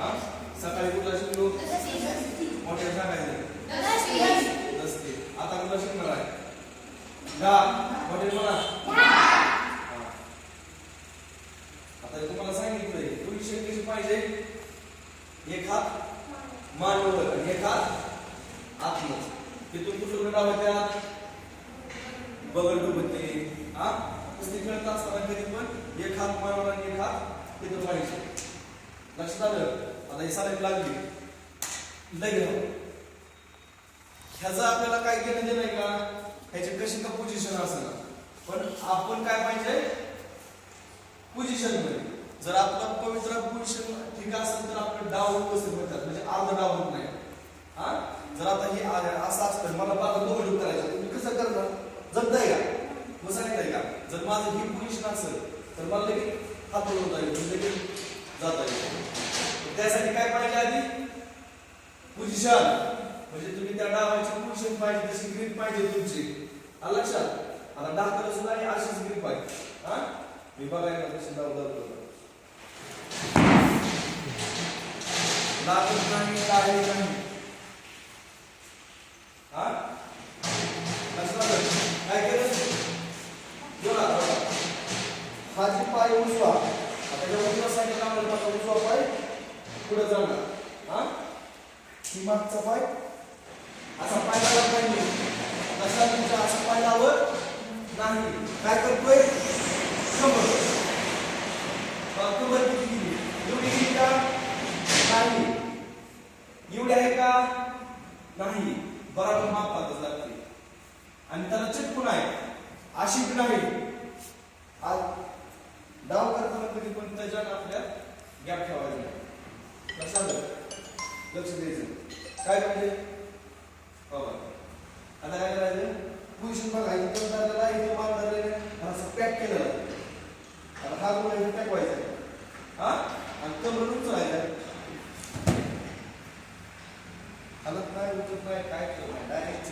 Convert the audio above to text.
हा सकाळी कुठला शिकलो? मोठ्या सांगायचं नसते आता कुठला शिकणार आहे? गा मोठे म्हणा आता तुम्हाला सांगितलंय पोझिशन कशी पाहिजे? एक हात मानवर आणि एक हात आत्म तिथून कुठं डावत्यात बगल डुबते. हा? कुस्ती खेळत असताना कधी पण एक हात मानवर आणि एक हात तिथं पाहिजे लक्षात आलं? आता ही सारे लागली लग्न ह्याचं आपल्याला काय घेणं देणं आहे का? ह्याची कशी का पोझिशन असेल? पण आपण काय पाहिजे? पोझिशनमध्ये. जर आपलं पवित्र पोझिशन ठीक असेल तर आपलं डाव व्यवस्थित होतात म्हणजे अर्ध डाव होत नाही. हा? जर आता हे आ- असं असतं मला बाबा दोघं करायचं तुम्ही कसं करणार? जर का? मग सांगताय का? जर माझं ही पोझिशन असेल तर मला लगेच हात येईल म्हणजे लगेच जाता येईल त्यासाठी काय पाहिजे आधी पोझिशन म्हणजे तुम्ही त्या डावाची पोझिशन पाहिजे तशी ग्रीप पाहिजे तुमची. आलं लक्षात? आता डाकला सुद्धा आणि अशीच ग्रीप पाहिजे. हा? मी बघायला तशी डाव दाखवतो लागत नाही काय नाही. हा? काय केलं? बोला बोला. हा जी पाय उजवा. आता जेव्हा उजवा सांगितलं उजवा पाय पुढे जाणार. हा? ही मागचा पाय. असा पाय लावला पाहिजे तसा तुमचा असा पाय लावत नाही काय करतोय? समोर कमर किती गेली एवढी गेली का? नाही एवढी आहे का? नाही बराबर माप पाहतच लागते. आणि त्याला चिटकून आहे. अशी बी नाही आज डाव करताना कधी पण त्याच्यात आपल्या गॅप ठेवायचा नाही. लक्ष द्यायचं. काय म्हणजे? बाबा आता काय करायचं? पोझिशन बघा इथं धरलेला इथं मान धरलेलं आहे, असं पॅक केलं. आता हा गुण आहे पॅक व्हायचा. हा? आणि कमर उचलायचा आहे. हालत नाही उचत नाही काय केलं नाही डायरेक्ट